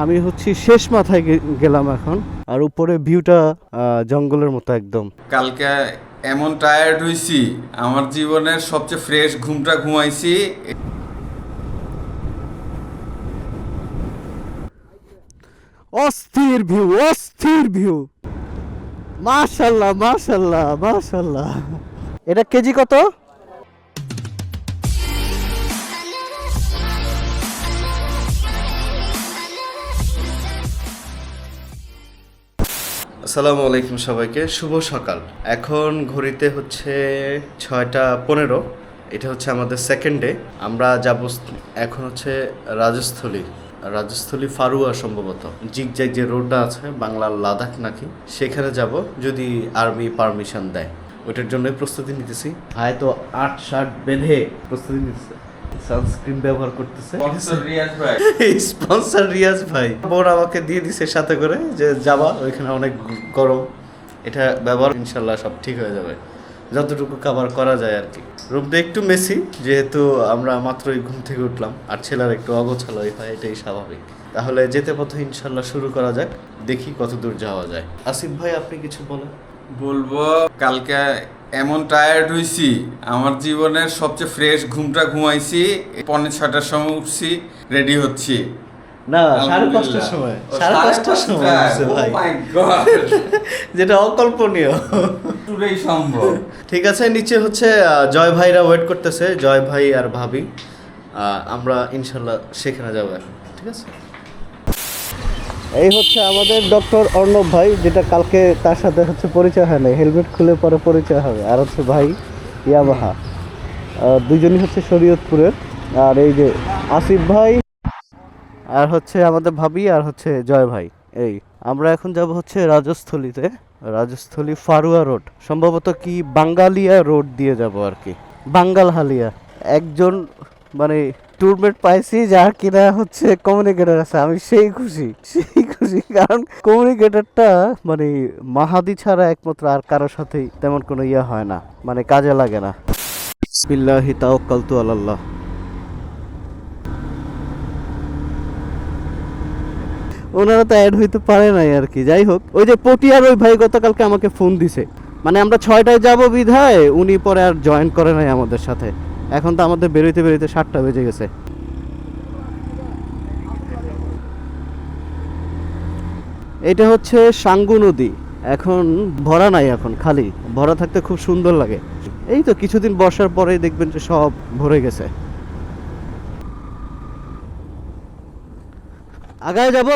আমি হচ্ছি শেষ মাথায় গেলাম এখন। আর উপরে ভিউটা জঙ্গলের মতো একদম। কালকে এমন টায়ার্ড হইছি আমার জীবনের সবচেয়ে ফ্রেশ ঘুমটা ঘুমাইছি। অস্থির ভিউ অস্থির ভিউ মাশাল্লাহ মাশাল্লাহ মাশাল্লাহ। এটা কেজি কত? আসসালামু আলাইকুম সবাইকে। শুভ সকাল। এখন ঘড়িতে হচ্ছে ছয়টা পনেরো। এটা হচ্ছে আমাদের সেকেন্ড ডে আমরা যাব এখন হচ্ছে রাজস্থলী। রাজস্থলী ফারুয়া সম্ভবত। জিগজ্যাগ যে রোডটা আছে, বাংলার লাদাখ নাকি, সেখানে যাব যদি আর্মি পারমিশন দেয়। ওইটার জন্যই প্রস্তুতি নিতেছি। হয়তো আট শার্ট বেঁধে প্রস্তুতি নিতেছে। সানস্ক্রিন ব্যবহার করতেছে। স্পন্সর রিয়াজ ভাই। স্পন্সর রিয়াজ ভাই। বোন আমাকে দিয়ে দিছে সাথে করে যে যাবা ওইখানে অনেক গরম। এটা ব্যবহার ইনশাল্লাহ সব ঠিক হয়ে যাবে। যতটুকু কাভার করা যায় আর কি। রুমটা একটু মেসি যেহেতু আমরা মাত্রই ঘুম থেকে উঠলাম আর ছেলের একটু অগোছালোই হয় এটাই স্বাভাবিক। তাহলে যেতে পথে ইনশাল্লাহ শুরু করা যাক দেখি কত দূর যাওয়া যায়। আসিফ ভাই আপনি কিছু বলেন? বলব কালকে এমন টায়ার্ড হয়েছি আমার জীবনের সবচেয়ে ফ্রেশ ঘুমটা ঘুমাইছি পৌনে ছটার সময় উঠছি রেডি হচ্ছি। না সাড়ে পাঁচটার সময়। সাড়ে পাঁচটার সময় ভাই। যেটা অকল্পনীয়। পুরোই সম্ভব। ঠিক আছে নিচে হচ্ছে জয় ভাইরা ওয়েট করতেছে জয় ভাই আর ভাবি। আমরা ইনশাল্লাহ সেখানে যাব এখন ঠিক আছে? এই হচ্ছে আমাদের ডক্টর অর্ণব ভাই, যেটা কালকে তার সাথে হচ্ছে পরিচয় হয় না হেলমেট খুলে পরে পরিচয় হবে। আর হচ্ছে ভাই ইয়ামাহা। দুজনই হচ্ছে শরীয়তপুরের। আর এই যে আসিফ ভাই আর হচ্ছে আমাদের ভাবি আর হচ্ছে জয় ভাই। এই, আমরা এখন যাব হচ্ছে রাজস্থলীতে। রাজস্থলী ফারুয়া রোড। সম্ভবত কি বাঙ্গালিয়া রোড দিয়ে যাব আর কি। বাঙ্গালহালিয়া। একজন মানে ট্যুরমেট পাইছি, যার কিনা হচ্ছে কমিউনিকেটর আছে। আমি সেই খুশি সেই খুশি। কারণ কমিউনিকেটরটা মানে মাহাদি ছাড়া একমাত্র আর কারোর সাথেই তেমন কোনো ইয়ে হয় না। মানে কাজে লাগে না। বিল্লাহি তাওয়াক্কালতু আলাল্লাহ। ওনারা তো অ্যাড হইতে পারে নাই আর কি। যাই হোক, ওই যে পটিয়ার ওই ভাই গতকালকে আমাকে ফোন দিছে। মানে আমরা ছয়টায় যাব বিধায়, উনি পরে আর জয়েন করে নাই আমাদের সাথে। এখন তো আমাদের বেরোইতে বেরোইতে সাতটা বেজে গেছে। এটা হচ্ছে সাঙ্গু নদী। এখন ভরা নাই এখন, খালি। ভরা থাকতে খুব সুন্দর লাগে। এই তো কিছুদিন বর্ষার পরেই দেখবেন যে সব ভরে গেছে। আগায় যাব?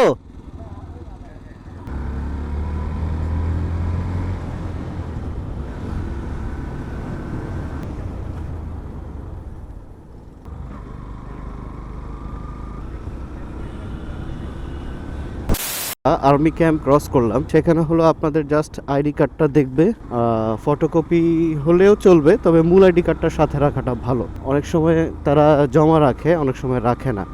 আর্মি ক্যাম্প ক্রস করলাম। সেখানে হলো আপনাদের জাস্ট আইডি কার্ডটা দেখবে ফটোকপি হলেও চলবে, তবে মূল আইডি কার্ডটা সাথে রাখাটা ভালো। অনেক সময় তারা জমা রাখে, অনেক সময় রাখে না।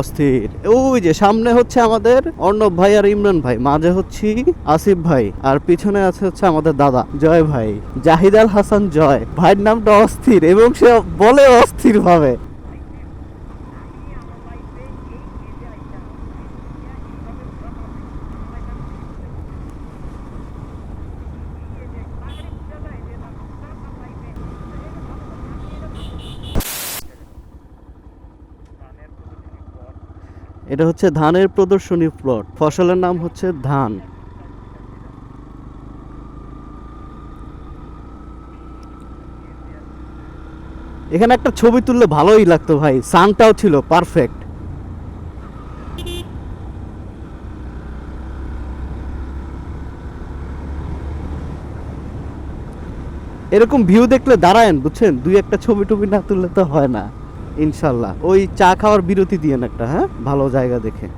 অস্থির। ওই যে সামনে হচ্ছে আমাদের অর্ণব ভাই আর ইমরান ভাই, মাঝে হচ্ছে আসিফ ভাই আর পিছনে আছে হচ্ছে আমাদের দাদা জয় ভাই। জাহিদ আল হাসান জয়। ভাইয়ের নামটা অস্থির এবং সে বলে অস্থির ভাবে এটা হচ্ছে ধানের প্রদর্শনী প্লট। ফসলের নাম হচ্ছে ধান। এখানে একটা ছবি তুললে ভালোই লাগতো ভাই। সানটাও ছিল পারফেক্ট এরকম ভিউ দেখলে দাঁড়ায়েন, বুঝছেন? দুই একটা ছবি টবি না তুললে তো হয় না। ইনশাল্লাহ। ওই চা খাওয়ার বিরতি দিয়েন একটা হ্যাঁ? ভালো জায়গা দেখে।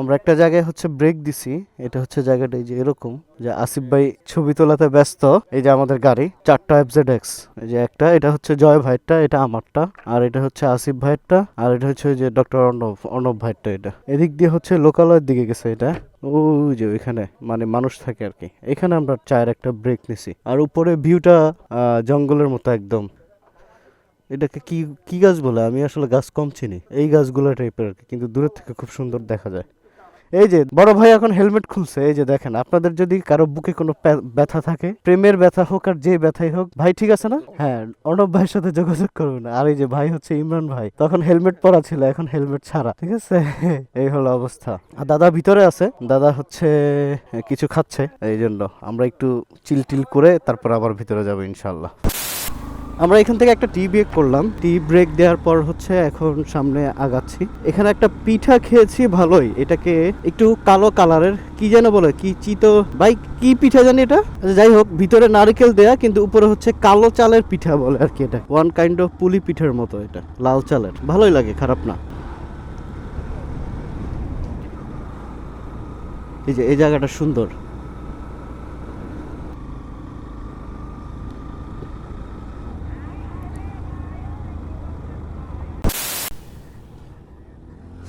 আমরা একটা জায়গায় হচ্ছে ব্রেক দিছি। এটা হচ্ছে জায়গাটা এই যে এরকম, যে আসিফ ভাই ছবি তোলাতে ব্যস্ত। এই যে আমাদের গাড়ি, চারটা এফজেড এক্স এই যে একটা, এটা হচ্ছে জয় ভাইয়েরটা, এটা আমারটা। আর এটা হচ্ছে আসিফ ভাইয়েরটা। আর এটা হচ্ছে ওই যে ডক্টর অর্ণব অর্ণব ভাইয়েরটা এটা। এদিক দিয়ে হচ্ছে লোকালয়ের দিকে গেছে এটা। ওই যে ওইখানে মানে মানুষ থাকে আর কি। এখানে আমরা চায়ের একটা ব্রেক নিছি। আর উপরে ভিউটা জঙ্গলের মতো একদম। এটাকে কি কি গাছ বলে? আমি আসলে গাছ কম চিনি। এই গাছগুলো টাইপের আর কি, কিন্তু দূরের থেকে খুব সুন্দর দেখা যায়। এই যে, বড় ভাই এখন হেলমেট খুলছে। এই যে দেখেন, আপনাদের যদি কারও বুকে কোনো ব্যথা থাকে, প্রেমের ব্যথা হোক আর যে ব্যথাই হোক, ভাই ঠিক আছে না? হ্যাঁ অর্ণব ভাইয়ের সাথে যোগাযোগ করবেন আর এই যে ভাই হচ্ছে ইমরান ভাই। তখন হেলমেট পরা ছিল, এখন হেলমেট ছাড়া, ঠিক আছে? এই হলো অবস্থা। আর দাদা ভিতরে আছে। দাদা হচ্ছে, কিছু খাচ্ছে। এই জন্য আমরা একটু চিল টিল করে তারপর আবার ভিতরে যাব ইনশাল্লাহ আমরা এখান থেকে একটা টি ব্রেক করলাম। টি ব্রেক দেওয়ার পর হচ্ছে এখন সামনে আগাচ্ছি। এখানে একটা পিঠা খেয়েছি ভালোই। এটাকে একটু কালো কালারের কি যেন বলে কি চিতো ভাই কি পিঠা জানি এটা? আচ্ছা, যাই হোক ভিতরে নারকেল দেয়া কিন্তু উপরে হচ্ছে কালো চালের পিঠা বলে আর কি এটা। ওয়ান কাইন্ড অফ পুলি পিঠার মতো এটা লাল চালের। ভালোই লাগে খারাপ না। এই যে এই জায়গাটা সুন্দর।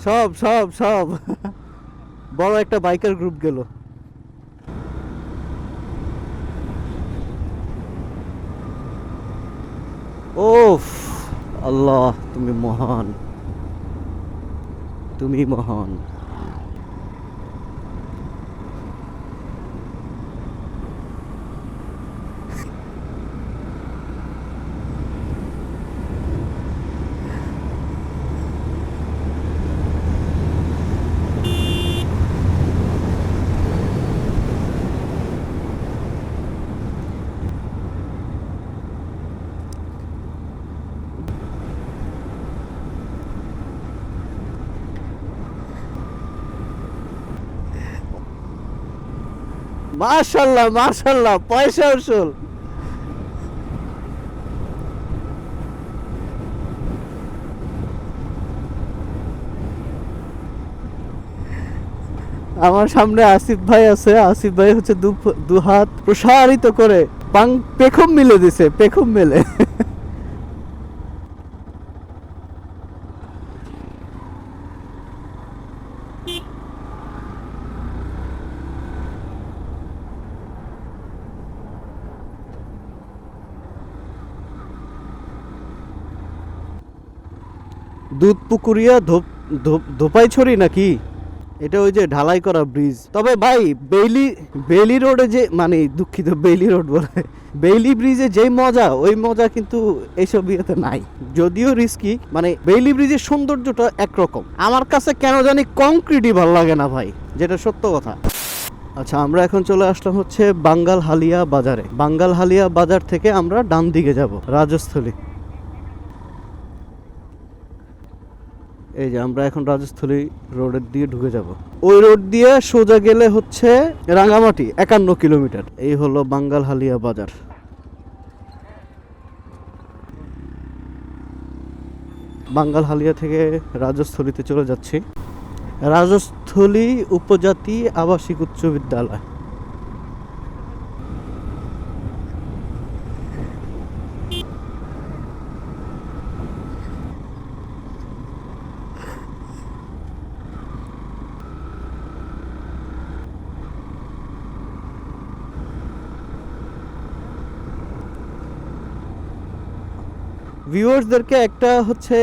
সব সব সব। বড় একটা বাইকার গ্রুপ গেল। ওফ আল্লাহ তুমি মহান। তুমি মহান। মাশাল্লাহ মাশাল্লাহ, পয়সা উসুল। আমার সামনে আসিফ ভাই আছে, আসিফ ভাই হচ্ছে দু দু হাত প্রসারিত করে পাং পেখম মিলে দিছে, পেখম মেলে। দুধ পুকুরিয়া, ধোপ- ধোপ- ধোপাইছড়ি নাকি? এটা ওই যে ঢালাই করা ব্রিজ তবে ভাই, বেইলি বেইলি রোডে যে মানে দুঃখিত, বেইলি রোড বলে। বেইলি ব্রিজে যে মজা, ওই মজা কিন্তু এইসব ইয়েতে নাই। যদিও রিস্কি মানে বেইলি ব্রিজের সৌন্দর্যটা একরকম। আমার কাছে কেন জানি কংক্রিটই ভালো লাগে না ভাই, যেটা সত্য কথা। আচ্ছা আমরা এখন চলে আসলাম হচ্ছে বাঙ্গাল হালিয়া বাজারে। বাঙ্গাল হালিয়া বাজার থেকে আমরা ডান দিকে যাব, রাজস্থলী। এই যে আমরা এখন রাজস্থলী রোডের দিয়ে ঢুকে যাব। ওই রোড দিয়ে সোজা গেলে হচ্ছে রাঙামাটি, একান্ন কিলোমিটার। এই হলো বাঙ্গাল হালিয়া বাজার। বাঙ্গাল হালিয়া থেকে রাজস্থলীতে চলে যাচ্ছি। রাজস্থলী উপজাতি আবাসিক উচ্চ বিদ্যালয়। ভিউয়ার্সদেরকে একটা হচ্ছে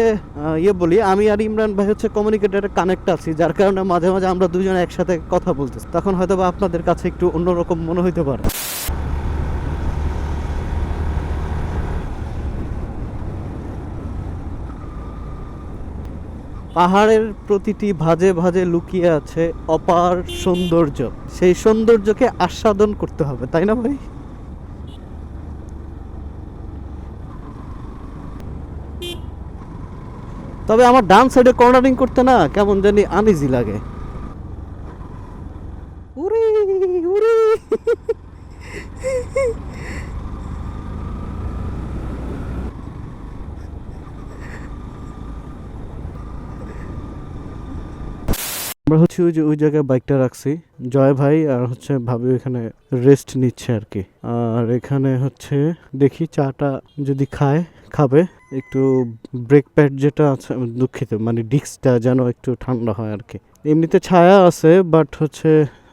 ইয়ে বলি, আমি আর ইমরান ভাই হচ্ছে কমিউনিকেটারে কানেক্ট আছি, যার কারণে মাঝে মাঝে আমরা দুজন একসাথে কথা বলতেছি। তখন হয়তো বা আপনাদের কাছে একটু অন্যরকম মনে হইতে পারে। পাহাড়ের প্রতিটি ভাজে ভাজে লুকিয়ে আছে অপার সৌন্দর্য। সেই সৌন্দর্যকে আস্বাদন করতে হবে, তাই না ভাই? তবে আমার ডান সাইডে কর্নারিং করতে না কেমন জানি আনইজি লাগে। আমরা হচ্ছে ওই যে, ওই জায়গায় বাইকটা রাখছি। জয় ভাই আর হচ্ছে ভাবি এখানে রেস্ট নিচ্ছে আর কি আর এখানে হচ্ছে দেখি চাটা যদি খায়, খাবে। একটু ব্রেক প্যাড যেটা আছে দুঃখিত মানে ডিস্কটা যেন একটু ঠান্ডা হয় আর কি এমনিতে ছায়া আছে বাট হচ্ছে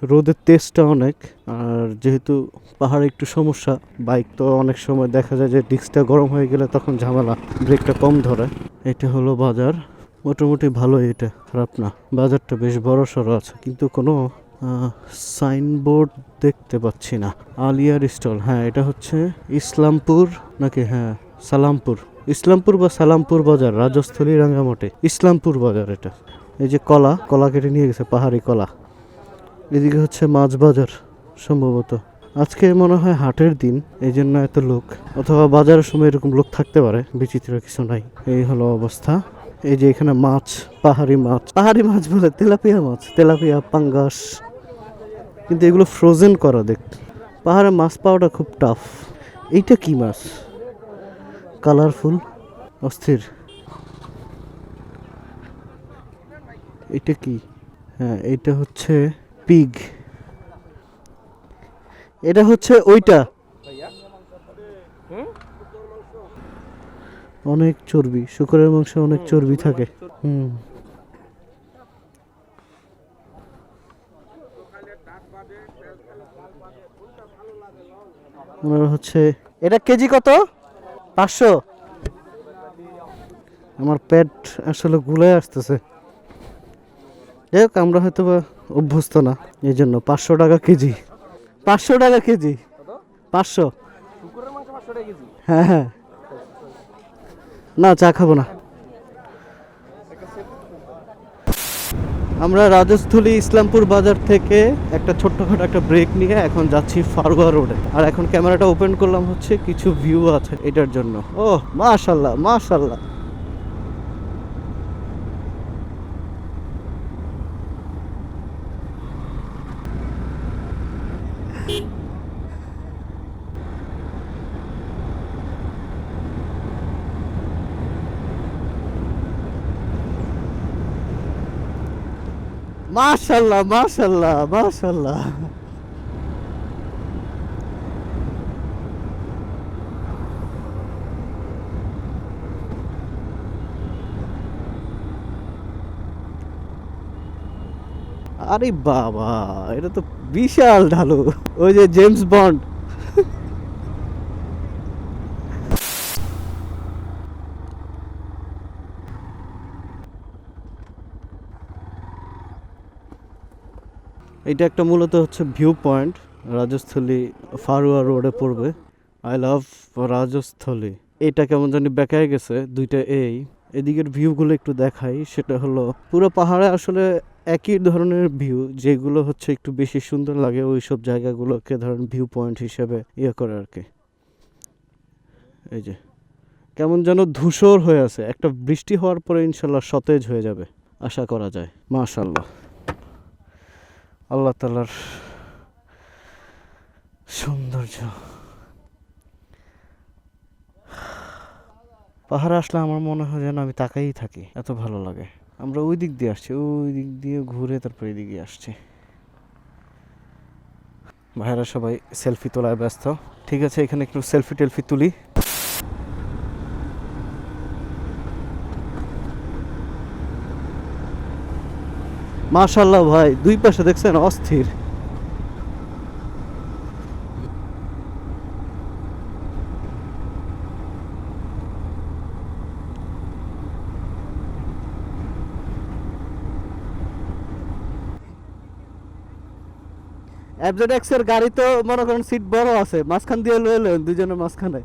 রোদের তেজটা অনেক। আর যেহেতু পাহাড়ে একটু সমস্যা বাইক তো অনেক সময় দেখা যায় যে ডিস্কটা গরম হয়ে গেলে তখন ঝামেলা ব্রেকটা কম ধরে। এটা হলো বাজার। মোটামুটি ভালো এটা, খারাপ না। বাজারটা বেশ বড় সড়ো আছে, কিন্তু কোনো সাইনবোর্ড দেখতে পাচ্ছি না। আলিয়ার স্টল হ্যাঁ এটা হচ্ছে ইসলামপুর নাকি হ্যাঁ সালামপুর। ইসলামপুর বা সালামপুর বাজার, রাজস্থলী রাঙ্গামাটি। ইসলামপুর বাজার এটা। এই যে কলা কলা কেটে নিয়ে গেছে, পাহাড়ি কলা। এদিকে হচ্ছে মাছ বাজার, সম্ভবত। আজকে মনে হয় হাটের দিন, এই জন্য এত লোক। অথবা বাজারের সময় এরকম লোক থাকতে পারে, বিচিত্র কিছু নাই। এই হলো অবস্থা। এই যে এখানে মাছ, পাহাড়ি মাছ। পাহাড়ি মাছ বলে তেলাপিয়া মাছ, তেলাপিয়া, পাঙ্গাস। কিন্তু এগুলো ফ্রোজেন করা দেখতে। পাহাড়ে মাছ পাওয়াটা খুব টাফ এইটা কি মাছ? কালারফুল অস্থির। এটা কি? হ্যাঁ এটা হচ্ছে পিগ এটা হচ্ছে ওইটা। অনেক চর্বি শুকরের মাংসে অনেক চর্বি থাকে। হুম। ওনার হচ্ছে এটা কেজি কত? পাঁচশো। আমার পেট আসলে গুলে আসতেছে। যাই হোক আমরা হয়তো বা অভ্যস্ত না এই জন্য পাঁচশো টাকা কেজি। পাঁচশো টাকা কেজি। পাঁচশো। হ্যাঁ হ্যাঁ। না, চা খাব না। আমরা রাজস্থলী ইসলামপুর বাজার থেকে একটা ছোট্টখাটো একটা ব্রেক নিয়ে এখন যাচ্ছি ফারুয়া রোডে আর এখন ক্যামেরাটা ওপেন করলাম হচ্ছে কিছু ভিউ আছে এটার জন্য। ও মাশাল্লাহ মাশাল্লাহ। মাশাল্লাহ মাশাল্লাহ মাশাল্লাহ। আরে বাবা এটা তো বিশাল ঢালু। ওই যে জেমস বন্ড এটা একটা মূলত হচ্ছে ভিউ পয়েন্ট রাজস্থলী ফারুয়া রোডে পড়বে। I love Rajasthali. এটা কেমন জানি বেঁকায় গেছে, দুইটা এই এদিকের ভিউগুলো একটু দেখাই, সেটা হলো পুরো পাহাড়ে আসলে একই ধরনের ভিউ যেগুলো হচ্ছে একটু বেশি সুন্দর লাগে ওই সব জায়গাগুলোকে ধরেন ভিউ পয়েন্ট হিসেবে ইয়ে করে আর কি। এই যে, কেমন যেন ধূসর হয়ে আছে, একটা বৃষ্টি হওয়ার পরে ইনশাল্লাহ সতেজ হয়ে যাবে, আশা করা যায়, মাশাল্লাহ। আল্লাহ তালার সৌন্দর্য। পাহাড়ে আসলে আমার মনে হয় যেন আমি তাকাই থাকি, এত ভালো লাগে। আমরা ওই দিক দিয়ে আসছি, ওই দিক দিয়ে ঘুরে তারপর এই দিকে আসছি। ভাইরা সবাই সেলফি তোলায় ব্যস্ত। ঠিক আছে, এখানে একটু সেলফি টেলফি তুলি। মাশাল্লাহ ভাই, দুই পাশে দেখছেন অস্থির। এফজেড এক্সের গাড়ি তো মনে করেন সিট বড় আছে, মাঝখান দিয়ে লয়ে লয়েন, দুজনের মাঝখানে।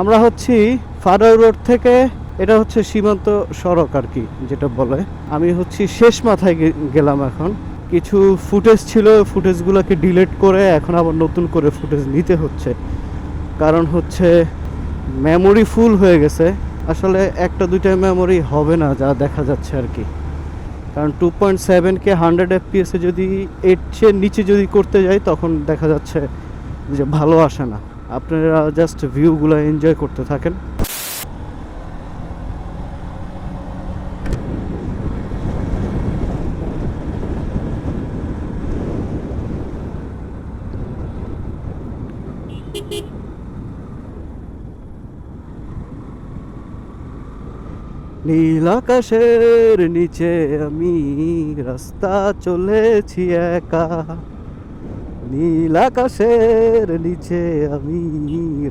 আমরা হচ্ছি ফারাই রোড থেকে, এটা হচ্ছে সীমান্ত সড়ক আর কি, যেটা বলে। আমি হচ্ছি শেষ মাথায় গেলাম এখন। কিছু ফুটেজ ছিল, ফুটেজগুলোকে ডিলিট করে এখন আবার নতুন করে ফুটেজ নিতে হচ্ছে। কারণ হচ্ছে মেমোরি ফুল হয়ে গেছে। আসলে একটা দুইটা মেমোরি হবে না, যা দেখা যাচ্ছে আর কি। কারণ টু পয়েন্ট সেভেনকে হান্ড্রেড এফপিএসে যদি এর চেয়ে নিচে যদি করতে যাই, তখন দেখা যাচ্ছে যে ভালো আসে না। আপনারা জাস্ট ভিউগুলো এনজয় করতে থাকেন। নীল আকাশের নিচে আমি রাস্তা চলেছি একা। নীল আকাশের নিচে আমি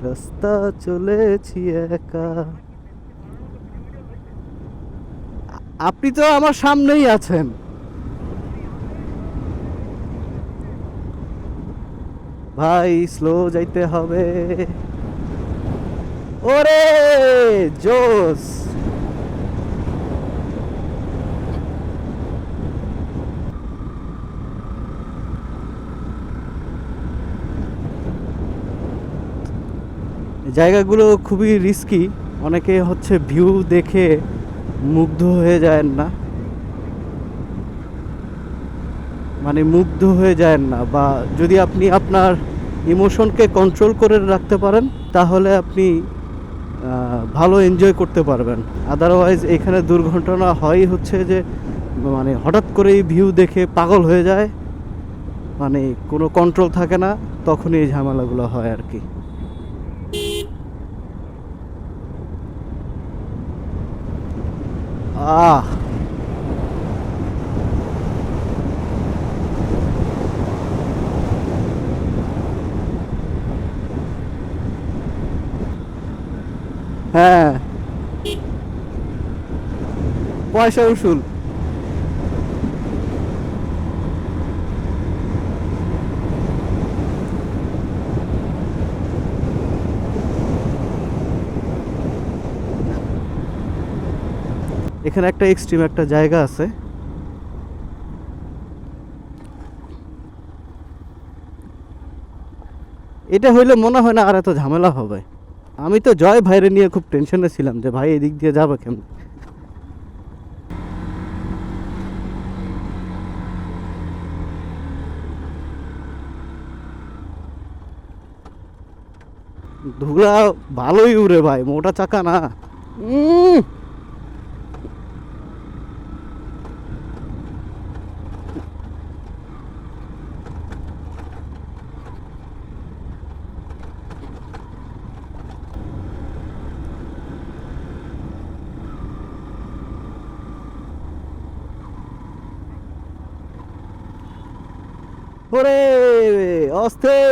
রাস্তা চলেছি একা। আপনি তো আমার সামনেই আছেন। ভাই, স্লো যাইতে হবে। ওরে, জোস। জায়গাগুলো খুবই রিস্কি অনেকে হচ্ছে ভিউ দেখে মুগ্ধ হয়ে যায় না। মানে মুগ্ধ হয়ে যায় না বা যদি আপনি আপনার ইমোশনকে কন্ট্রোল করে রাখতে পারেন, তাহলে আপনি ভালো এনজয় করতে পারবেন। আদারওয়াইজ এখানে দুর্ঘটনা হয় হচ্ছে যে মানে হঠাৎ করেই ভিউ দেখে পাগল হয়ে যায়। মানে কোনো কন্ট্রোল থাকে না, তখনই এই ঝামেলাগুলো হয় আর কি। আহ হ্যাঁ পয়সা উসুল এখানে একটা এক্সট্রিম একটা জায়গা আছে। এটা হইলে মনে হয় না আর এত ঝামেলা হবে। আমি তো জয় ভাইরে নিয়ে খুব টেনশনে ছিলাম যে ভাই এদিক দিয়ে যাবে কেমন ধুলা ভালোই উড়ে ভাই, মোটা চাকা না উম ওরে অস্থির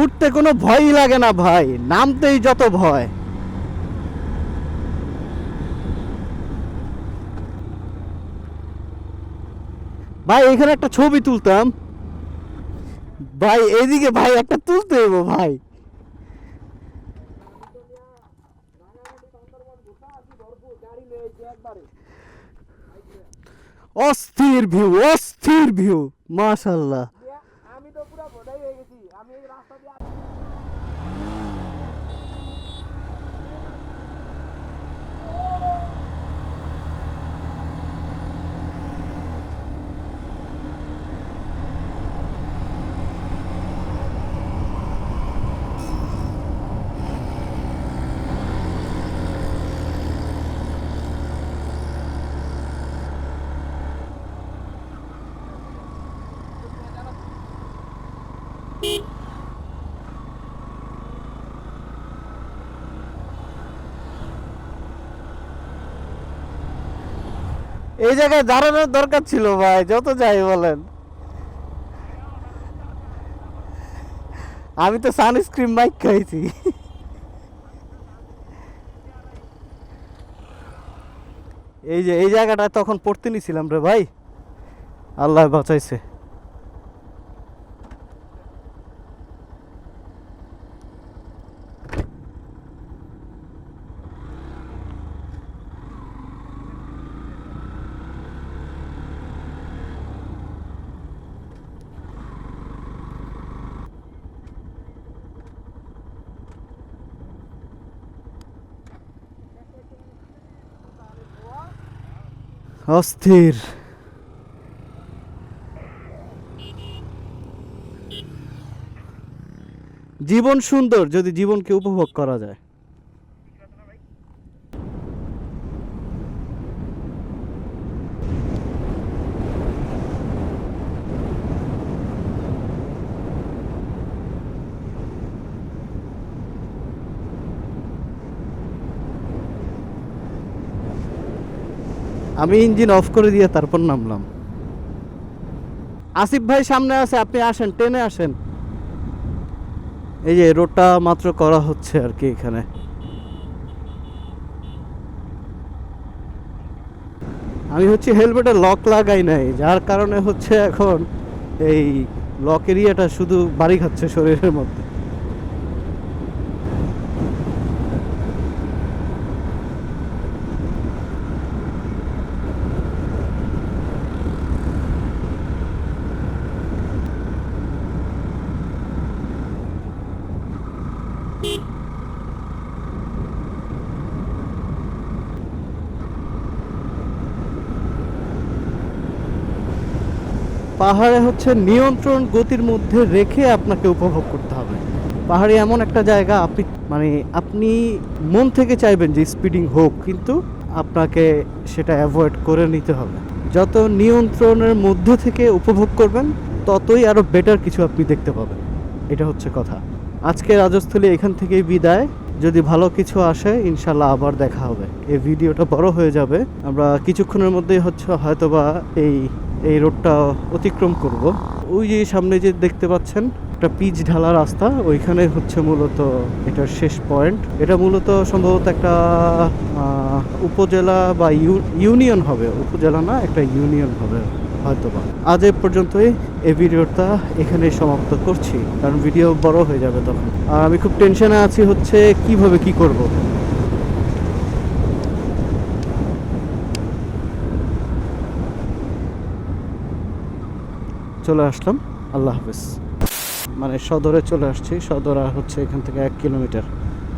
উঠতে কোনো ভয়ই লাগে না ভাই, নামতেই যত ভয়। ভাই, এখানে একটা ছবি তুলতাম। ভাই, এদিকে ভাই, একটা তুলতে হইব ভাই। অস্থির ভিউ অস্থির ভিউ মাশাল্লাহ। এই জায়গায় দাঁড়ানোর দরকার ছিল ভাই, যত যাই বলেন। আমি তো সানস্ক্রিন বাইক খাইছি। এই যে, এই জায়গাটা তখন পড়তে নিছিলাম রে ভাই। আল্লাহ বাঁচাইছে। অস্থির। জীবন সুন্দর যদি জীবনকে উপভোগ করা যায়। আমি ইঞ্জিন অফ করে দিয়ে তারপর নামলাম। আসিফ ভাই সামনে আছে, আপনি আসেন টেনে আসেন। এই যে রোডটা মাত্র করা হচ্ছে আর কি এখানে। আমি হচ্ছে হেলমেটে লক লাগাই নাই, যার কারণে হচ্ছে এখন এই লক এরিয়াটা শুধু বাড়ি খাচ্ছে শরীরের মধ্যে। পাহাড়ে হচ্ছে নিয়ন্ত্রণ গতির মধ্যে রেখে আপনাকে উপভোগ করতে হবে। পাহাড়ে এমন একটা জায়গা, আপনি মানে আপনি মন থেকে চাইবেন যে স্পিডিং হোক, কিন্তু আপনাকে সেটা অ্যাভয়েড করে নিতে হবে। যত নিয়ন্ত্রণের মধ্যে থেকে উপভোগ করবেন, ততই আরও বেটার কিছু আপনি দেখতে পাবেন। এটা হচ্ছে কথা। আজকে রাজস্থলী এখান থেকেই বিদায়। যদি ভালো কিছু আসে ইনশাল্লাহ আবার দেখা হবে। এই ভিডিওটা বড় হয়ে যাবে। আমরা কিছুক্ষণের মধ্যেই হচ্ছে হয়তোবা এই এই রোডটা অতিক্রম করব। ওই যে সামনে যে দেখতে পাচ্ছেন, একটা পিচ ঢালা রাস্তা, ওইখানে হচ্ছে মূলত এটার শেষ পয়েন্ট। এটা মূলত সম্ভবত একটা উপজেলা বা ইউ- ইউনিয়ন হবে। উপজেলা না, একটা ইউনিয়ন হবে হয়তোবা। আজ এ পর্যন্তই। এই ভিডিওটা এখানে সমাপ্ত করছি, কারণ ভিডিও বড় হয়ে যাবে তখন। আর আমি খুব টেনশনে আছি হচ্ছে কীভাবে কি করব। চলে আসলাম। আল্লাহ হাফেজ। মানে সদরে চলে আসছি। সদর হচ্ছে এখান থেকে এক কিলোমিটার।